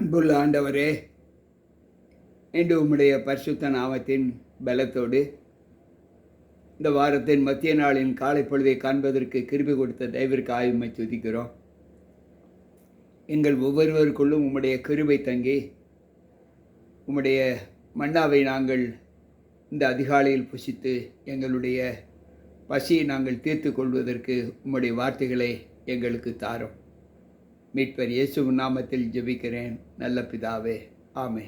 அன்புள்ள ஆண்டவரே இன்று உம்முடைய பரிசுத்த நாமத்தின் பலத்தோடு இந்த வாரத்தின் மத்திய நாளின் காலை பொழுதை காண்பதற்கு கிருபி கொடுத்த தெய்விற்கு ஆயுமை துதிக்கிறோம். எங்கள் ஒவ்வொருவருக்குள்ளும் உம்முடைய கிருபை தங்கி உம்முடைய மன்னாவை நாங்கள் இந்த அதிகாலையில் புசித்து எங்களுடைய பசியை நாங்கள் தீர்த்து கொள்வதற்கு உம்முடைய வார்த்தைகளை எங்களுக்கு தாரும். மீட்பர் இயேசு நாமத்தில் ஜெபிக்கிறேன். நல்ல பிதாவே ஆமே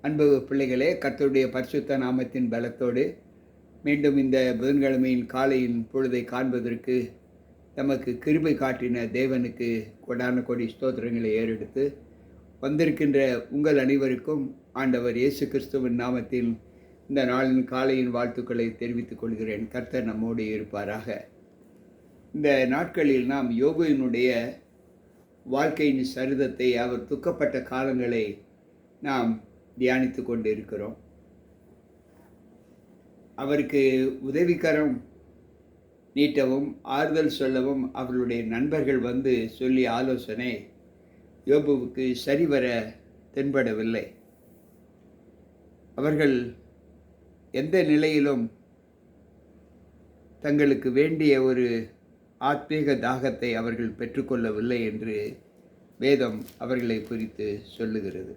அன்பு பிள்ளைகளே கர்த்தருடைய பரிசுத்த நாமத்தின் பலத்தோடு மீண்டும் இந்த புதன்கிழமையின் காலையின் பொழுதை காண்பதற்கு நமக்கு கிருபை காட்டின தேவனுக்கு கொடான கொடி ஸ்தோத்திரங்களை ஏறெடுத்து வந்திருக்கின்ற உங்கள் அனைவருக்கும் ஆண்டவர் இயேசு கிறிஸ்துவின் நாமத்தில் இந்த நாளின் காலையின் வாழ்த்துக்களை தெரிவித்துக் கொள்கிறேன். கர்த்தர் நம்மோடு இருப்பாராக. இந்த நாட்களில் நாம் யோகுவினுடைய வாழ்க்கையின் சரிதத்தை அவர் துக்கப்பட்ட காலங்களை நாம் தியானித்து கொண்டு இருக்கிறோம் அவருக்கு உதவிக்கரம் நீட்டவும் ஆறுதல் சொல்லவும் அவர்களுடைய நண்பர்கள் வந்து சொல்லி ஆலோசனை யோபுவுக்கு சரிவர தென்படவில்லை. அவர்கள் எந்த நிலையிலும் தங்களுக்கு வேண்டிய ஒரு ஆத்மீக தாகத்தை அவர்கள் பெற்றுக்கொள்ளவில்லை என்று வேதம் அவர்களை குறித்து சொல்லுகிறது.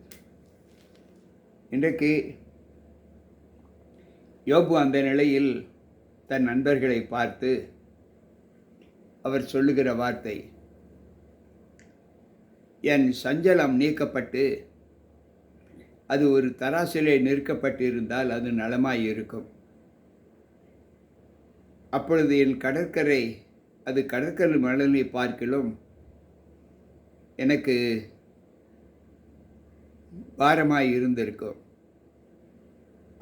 இன்றைக்கு யோபு அந்த நிலையில் தன் நண்பர்களை பார்த்து அவர் சொல்லுகிற வார்த்தை என் சஞ்சலம் நீக்கப்பட்டு அது ஒரு தராசிலே நிற்கப்பட்டிருந்தால் அது நலமாய் இருக்கும் அப்பொழுது என் கடற்கரை அது கடற்கரை மணலை பார்க்கிலும் எனக்கு பாரமாய் இருந்திருக்கும்.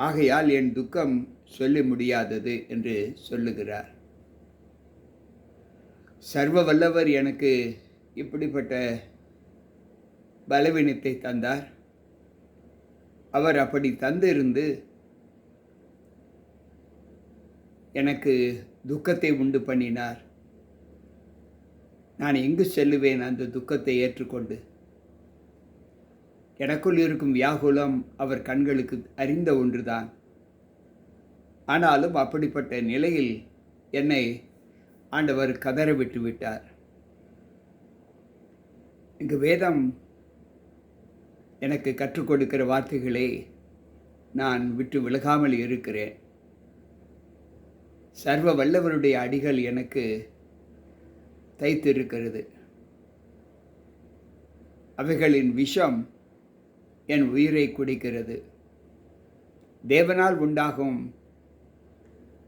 ஆகையால் என் துக்கம் சொல்ல முடியாதது என்று சொல்லுகிறார். சர்வ வல்லவர் எனக்கு இப்படிப்பட்ட பலவீனத்தை தந்தார். அவர் அப்படி தந்திருந்து எனக்கு துக்கத்தை உண்டு பண்ணினார். நான் எங்கு செல்லுவேன் அந்த துக்கத்தை ஏற்றுக்கொண்டு? எனக்குள் இருக்கும் வியாகுலம் அவர் கண்களுக்கு அறிந்த ஒன்றுதான். ஆனாலும் அப்படிப்பட்ட நிலையில் என்னை ஆண்டவர் கதற விட்டு விட்டார். இங்கு வேதம் எனக்கு கற்றுக் கொடுக்கிற வார்த்தைகளை நான் விட்டு விலகாமல் இருக்கிறேன். சர்வ வல்லவருடைய அடிகள் எனக்கு தைத்திருக்கிறது. அவைகளின் விஷம் என் உயிரை குடிக்கிறது. தேவனால் உண்டாகும்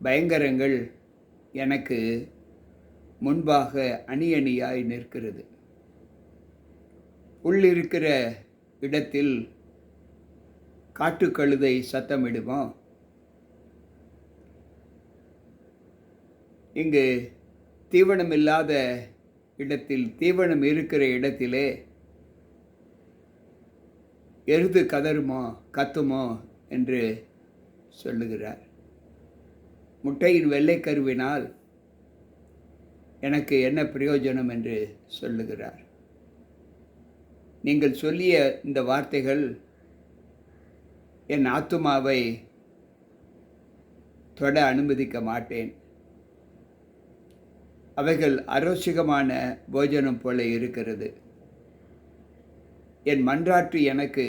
பயங்கரங்கள் எனக்கு முன்பாக அணி அணியாய் நிற்கிறது. உள்ளிருக்கிற இடத்தில் காட்டுக்கழுதை சத்தமிடுமோ? இங்கு தீவனம் இல்லாத இடத்தில் தீவனம் இருக்கிற இடத்திலே எருது கதருமோ கத்துமோ என்று சொல்லுகிறார். முட்டையின் வெள்ளை கருவினால் எனக்கு என்ன பிரயோஜனம் என்று சொல்லுகிறார். நீங்கள் சொல்லிய இந்த வார்த்தைகள் என் ஆத்துமாவை தொட அனுமதிக்க மாட்டேன். அவைகள் அரோசிகமான போஜனம் போல இருக்கிறது. என் மன்றாற்று எனக்கு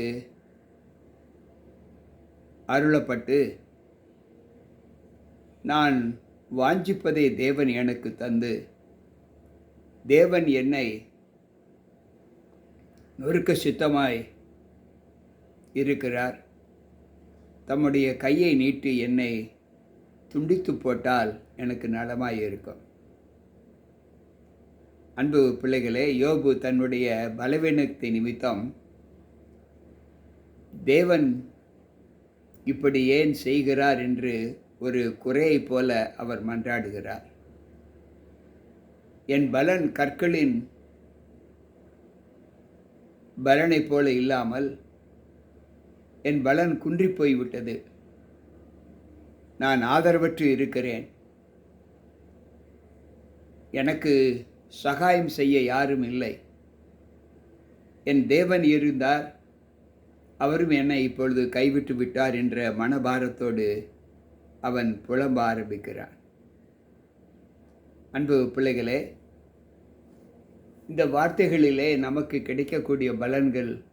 அருளப்பட்டு நான் வாஞ்சிப்பதை தேவன் எனக்கு தந்து. தேவன் என்னை நொறுக்க சித்தமாய் இருக்கிறார். தம்முடைய கையை நீட்டி என்னை துண்டித்து போட்டால் எனக்கு நலமாய் இருக்கும் அன்பு பிள்ளைகளே யோபு தன்னுடைய பலவீனத்தை நிமித்தம் தேவன் இப்படி ஏன் செய்கிறார் என்று ஒரு குறையைப் போல அவர் மன்றாடுகிறார். என் பலன் கற்களின் பலனைப் போல இல்லாமல் என் பலன் குன்றி போய்விட்டது. நான் ஆதரவற்று இருக்கிறேன். எனக்கு சகாயம் செய்ய யாரும் இல்லை. என் தேவன் இருந்தார். அவரும் என்னை இப்பொழுது கைவிட்டு விட்டார் என்ற மனபாரத்தோடு அவன் புலம்ப ஆரம்பிக்கிறான். அன்பு பிள்ளைகளே இந்த வார்த்தைகளிலே நமக்கு கிடைக்கக்கூடிய பலன்கள்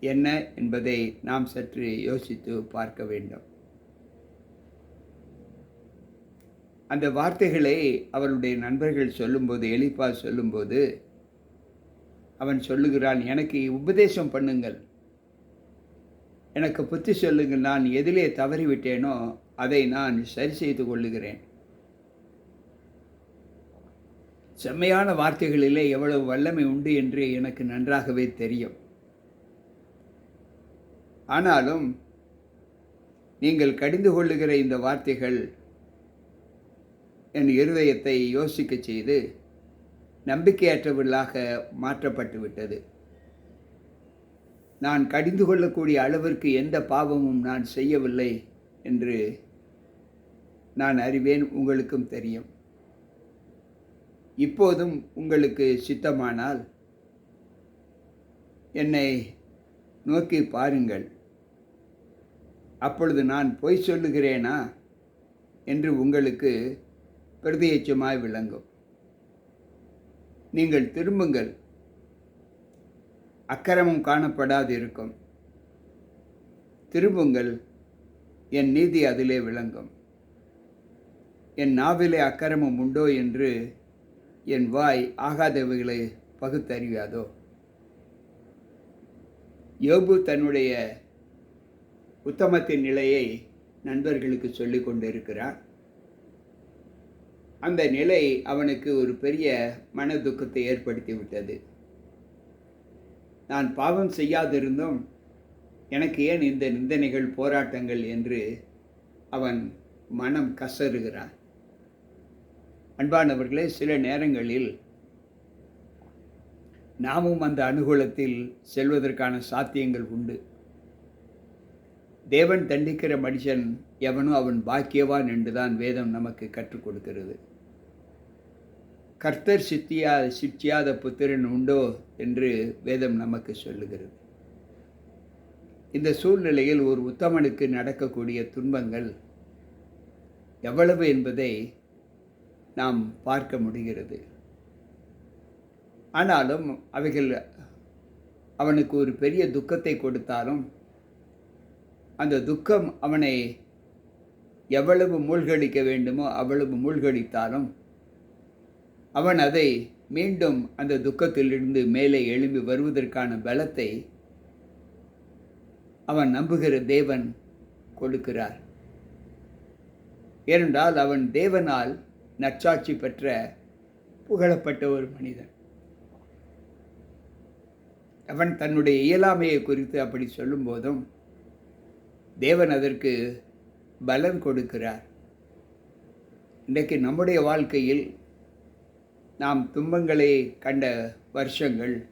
என்ன என்பதை நாம் சற்று யோசித்து பார்க்க வேண்டும். அந்த வார்த்தைகளை அவருடைய நண்பர்கள் சொல்லும்போது எலிப்பா சொல்லும்போது அவன் சொல்லுகிறான் எனக்கு உபதேசம் பண்ணுங்கள். எனக்கு புத்தி சொல்லுங்கள். நான் எதிலே தவறிவிட்டேனோ அதை நான் சரி செய்து கொள்ளுகிறேன். செம்மையான வார்த்தைகளிலே எவ்வளவு வல்லமை உண்டு என்று எனக்கு நன்றாகவே தெரியும். ஆனாலும் நீங்கள் கடிந்து கொள்ளுகிற இந்த வார்த்தைகள் என் இருதயத்தை யோசிக்க செய்து நம்பிக்கையற்றவர்களாக மாற்றப்பட்டு விட்டது. நான் கடிந்து கொள்ளக்கூடிய அளவிற்கு எந்த பாவமும் நான் செய்யவில்லை என்று நான் அறிவேன் உங்களுக்கும் தெரியும். இப்போதும் உங்களுக்கு சித்தமானால் என்னை நோக்கி பாருங்கள். அப்பொழுது நான் பொய் சொல்லுகிறேனா என்று உங்களுக்கு பிரதியட்சமாய் விளங்கும். நீங்கள் திரும்புங்கள். அக்கிரமம் காணப்படாது இருக்கும் திரும்புங்கள். என் நீதி அதிலே விளங்கும். என் நாவிலே அக்கிரமம் உண்டோ என்று என் வாய் ஆகாதவைகளை பகுத்தறியாதோ? யோபு தன்னுடைய உத்தமத்தின் நிலையை நண்பர்களுக்கு சொல்லிக் கொண்டிருக்கிறார் அந்த நிலை அவனுக்கு ஒரு பெரிய மன துக்கத்தை ஏற்படுத்தி விட்டது. நான் பாவம் செய்யாதிருந்தும் எனக்கு ஏன் இந்த நிந்தனைகள் போராட்டங்கள் என்று அவன் மனம் கசறுகிறான். அன்பானவர்களே சில நேரங்களில் நாமும் அந்த அனுகூலத்தில் செல்வதற்கான சாத்தியங்கள் உண்டு. தேவன் தண்டிக்கிற மனுஷன் எவனோ அவன் பாக்கியவான் என்றுதான் வேதம் நமக்கு கற்றுக் கொடுக்கிறது. கர்த்தர் சித்தியா சித்தியாத புத்திரன் உண்டோ என்று வேதம் நமக்கு சொல்லுகிறது. இந்த சூழ்நிலையில் ஒரு உத்தமனுக்கு நடக்கக்கூடிய துன்பங்கள் எவ்வளவு என்பதை நாம் பார்க்க முடிகிறது. ஆனாலும் அவைகள் அவனுக்கு ஒரு பெரிய துக்கத்தை கொடுத்தாலும் அந்த துக்கம் அவனை எவ்வளவு மூழ்கடிக்க வேண்டுமோ அவ்வளவு மூழ்கடித்தாலும் அவன் அதை மீண்டும் அந்த துக்கத்திலிருந்து மேலே எழும்பி வருவதற்கான பலத்தை அவன் நம்புகிற தேவன் கொடுக்கிறார். ஏனென்றால் அவன் தேவனால் நற்சாட்சி பெற்ற புகழப்பட்ட ஒரு மனிதன். அவன் தன்னுடைய இயலாமையை குறித்து அப்படி சொல்லும்போதும் தேவன் அதற்கு பலன் கொடுக்கிறார். இன்றைக்கு நம்முடைய வாழ்க்கையில் நாம் துன்பங்களை கண்ட வருஷங்கள்.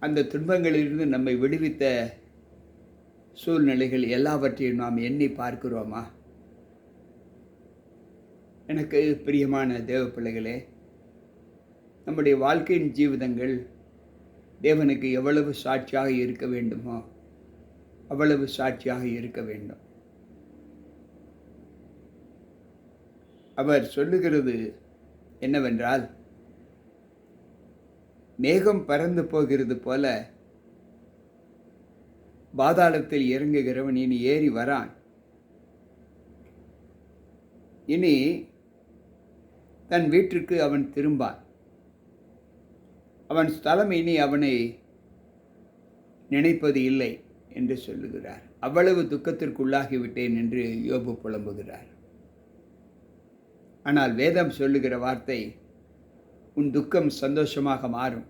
அந்த துன்பங்களிலிருந்து நம்மை விடுவித்த சூழ்நிலைகள் எல்லாவற்றையும் நாம் எண்ணி பார்க்கிறோமா? எனக்கு பிரியமான தேவ பிள்ளைகளே நம்முடைய வாழ்க்கையின் ஜீவிதங்கள் தேவனுக்கு எவ்வளவு சாட்சியாக இருக்க வேண்டுமோ அவ்வளவு சாட்சியாக இருக்க வேண்டும். அவர் சொல்லுகிறது என்னவென்றால் மேகம் பறந்து போகிறது போல பாதாளத்தில் இறங்குகிறவன் இனி ஏறி வரான். இனி தன் வீட்டிற்கு அவன் திரும்பான். அவன் ஸ்தலம் இனி அவனை நினைப்பது இல்லை என்று சொல்லுகிறார். அவ்வளவு துக்கத்திற்குள்ளாகிவிட்டேன் என்று யோபு புலம்புகிறார். ஆனால் வேதம் சொல்லுகிற வார்த்தை உன் துக்கம் சந்தோஷமாக மாறும்.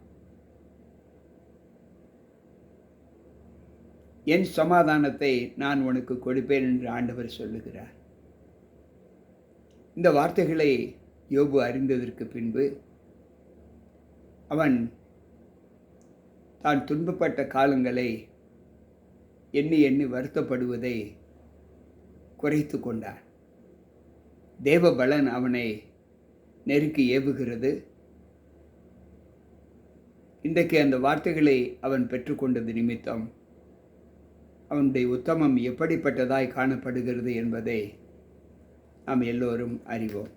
என் சமாதானத்தை நான் உனக்கு கொடுப்பேன் என்று ஆண்டவர் சொல்லுகிறார். இந்த வார்த்தைகளை யோபு அறிந்ததற்கு பின்பு அவன் தான் துன்பப்பட்ட காலங்களை எண்ணி எண்ணி வருத்தப்படுவதை குறைத்து கொண்டான். தேவ பலன் அவனை நெருக்கி ஏவுகிறது. இன்றைக்கு அந்த வார்த்தைகளை அவன் பெற்றுக்கொண்டது நிமித்தம் அவனுடைய உத்தமம் எப்படிப்பட்டதாய் காணப்படுகிறது என்பதை நாம் எல்லோரும் அறிவோம்.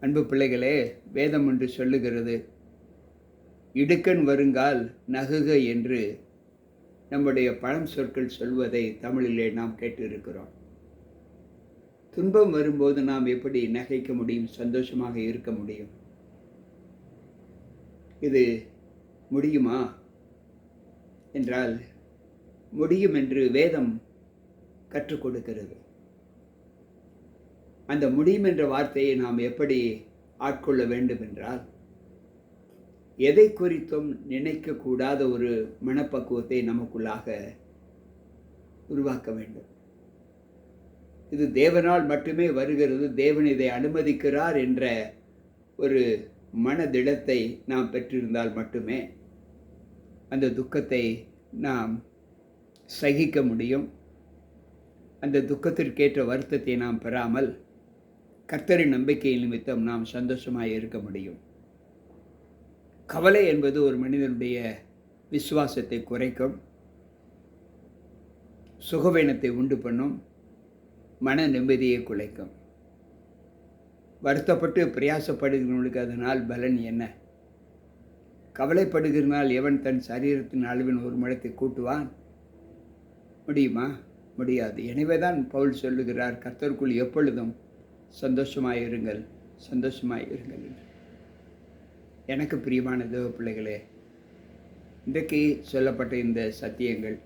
அன்பு பிள்ளைகளே வேதம் என்று சொல்லுகிறது இடுக்கன் வருங்கால் நகுக என்று நம்முடைய பழம் சொற்கள் சொல்வதை தமிழிலே நாம் கேட்டிருக்கிறோம். துன்பம் வரும்போது நாம் எப்படி நகைக்க முடியும் சந்தோஷமாக இருக்க முடியும்? இது முடியுமா? என்றால் முடியும் என்று வேதம் கற்றுக் கொடுக்கிறது. அந்த முடியும் என்ற வார்த்தையை நாம் எப்படி ஆட்கொள்ள வேண்டும் என்றால் எதை குறித்தும் நினைக்கக்கூடாத ஒரு மனப்பக்குவத்தை நமக்குள்ளாக உருவாக்க வேண்டும். இது தேவனால் மட்டுமே வருகிறது தேவன் இதை அனுமதிக்கிறார் என்ற ஒரு மனதிடத்தை நாம் பெற்றிருந்தால் மட்டுமே அந்த துக்கத்தை நாம் சகிக்க முடியும். அந்த துக்கத்திற்கேற்ற வருத்தத்தை நாம் பெறாமல் கர்த்தரின் நம்பிக்கை நிமித்தம் நாம் சந்தோஷமாக இருக்க முடியும். கவலை என்பது ஒரு மனிதனுடைய விசுவாசத்தை குறைக்கும் சுகவீனத்தை உண்டு பண்ணும். மன நிம்மதியை குலைக்கும். வருத்தப்பட்டு பிரயாசப்படுகிறவனுக்கு அதனால் பலன் என்ன? கவலைப்படுகிறனால் எவன் தன் சரீரத்தின் அளவின் ஒரு மடத்தை கூட்டுவான்? முடியுமா? முடியாது. எனவே தான் பவுல் சொல்லுகிறார் கர்த்தருக்குள் எப்பொழுதும் சந்தோஷமாக இருங்கள் சந்தோஷமாக இருங்கள் எனக்கு பிரியமான தேவ பிள்ளைகளே இன்றைக்கு சொல்லப்பட்ட இந்த சத்தியங்கள்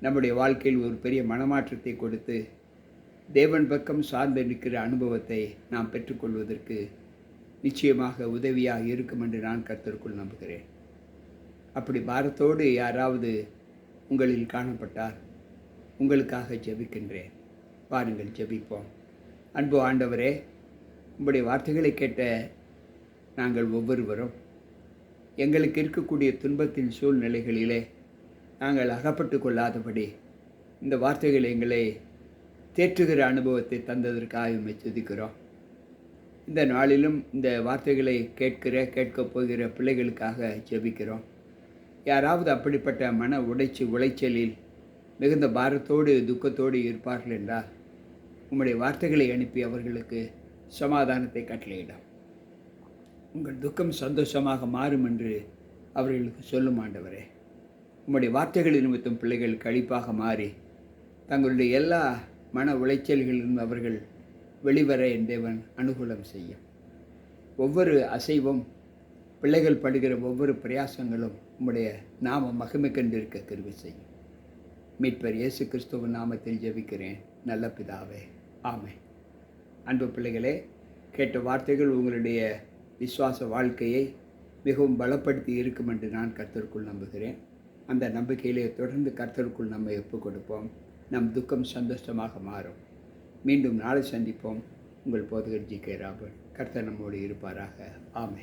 நம்முடைய வாழ்க்கையில் ஒரு பெரிய மனமாற்றத்தை கொடுத்து தேவன் பக்கம் சார்ந்து நிற்கிற அனுபவத்தை நாம் பெற்றுக்கொள்வதற்கு நிச்சயமாக உதவியாக இருக்கும் என்று நான் கர்த்தருக்குள் நம்புகிறேன். அப்படி பாரத்தோடு யாராவது உங்களில் காணப்பட்டார் உங்களுக்காக ஜெபிக்கின்றேன். பாருங்கள் ஜெபிப்போம். அன்பு ஆண்டவரே உங்களுடைய வார்த்தைகளை கேட்ட நாங்கள் ஒவ்வொருவரும் எங்களுக்கு இருக்கக்கூடிய துன்பத்தின் சூழ்நிலைகளிலே நாங்கள் அகப்பட்டு கொள்ளாதபடி இந்த வார்த்தைகள் எங்களை தேற்றுகிற அனுபவத்தை தந்ததற்காக உம்மை துதிக்கிறோம். இந்த நாளிலும் இந்த வார்த்தைகளை கேட்கிற கேட்கப் போகிற பிள்ளைகளுக்காக ஜெபிக்கிறோம். யாராவது அப்படிப்பட்ட மன உடைச்சி உளைச்சலில் மிகுந்த பாரத்தோடு துக்கத்தோடு இருப்பார்கள் என்றால் உம்முடைய வார்த்தைகளை அனுப்பி அவர்களுக்கு சமாதானத்தை கட்டளையிடும் உங்கள் துக்கம் சந்தோஷமாக மாறும் என்று அவர்களுக்கு சொல்லும் ஆண்டவரே. உம்முடைய வார்த்தைகளின் நிமித்தம் பிள்ளைகள் கழிப்பாக மாறி தங்களுடைய எல்லா மன உளைச்சல்களிலும் அவர்கள் வெளிவர என் தேவன் அனுகூலம் செய்யும். ஒவ்வொரு அசைவும் பிள்ளைகள் படுகிற ஒவ்வொரு பிரயாசங்களும் உம்முடைய நாம மகிமை கண்டிருக்க கருவி செய்யும். மீட்பர் இயேசு கிறிஸ்துவின் நாமத்தில் ஜெபிக்கிறேன். நல்ல பிதாவே ஆமை அன்பு பிள்ளைகளே கேட்ட வார்த்தைகள் உங்களுடைய விசுவாச வாழ்க்கையை மிகவும் பலப்படுத்தி இருக்கும் என்று நான் கர்த்தருக்குள் நம்புகிறேன். அந்த நம்பிக்கையிலே தொடர்ந்து கர்த்தருக்குள் நம்ம ஒப்புக் கொடுப்போம் நம் துக்கம் சந்தோஷமாக மாறும். மீண்டும் நாளை சந்திப்போம். உங்கள் போதகர் ஜி கே ராபர்ட். கர்த்தர் நம்மோடு இருப்பாராக. ஆமை